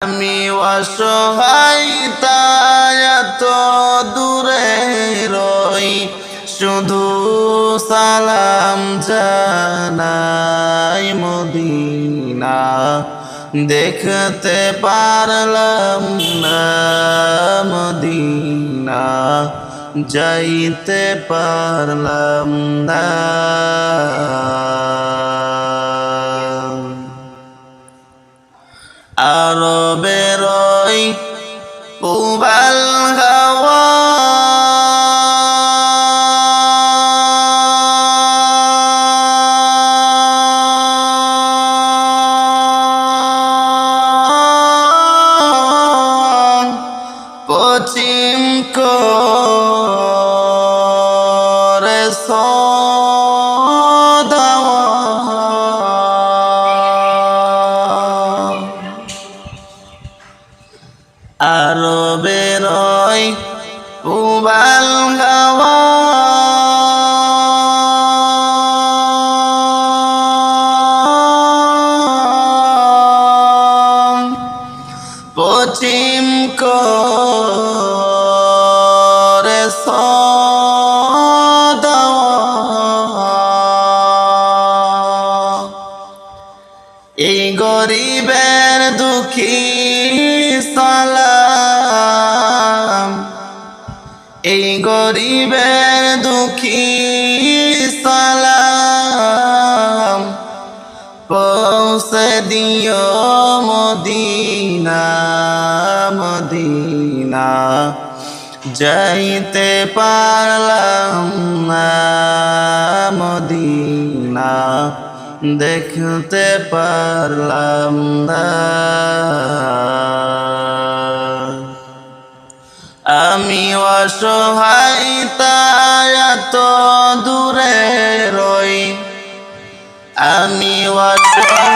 আমি অসহায় তাই দূরে রই, শুধু সালাম জানাই মদিনা। দেখতে পারলাম না মদিনা, যাইতে পারলাম না। আরও বেরোয় উবাল হাওয়া। পশ্চিম করে দুঃখী সালাম। এই গরিবের দুঃখী সালাম। পৌঁছে দিও মদিনা মদিনা। যাইতে পারলাম না মদিনা। দেখতে পারলাম না। আমি অসহায় এত দূরে রই। আমি অসহায়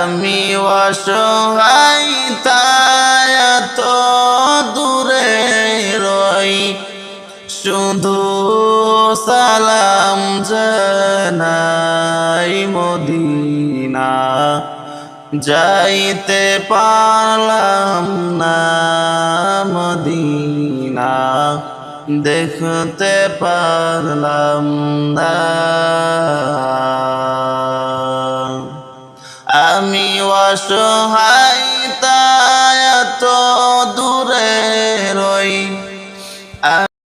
আমি অসহায়, তাই এত দূরে রই। শুধু সালাম জানাই মদিনা। যাইতে পারলাম না মদিনা। দেখতে পারলাম না। আমি অসহায় তাই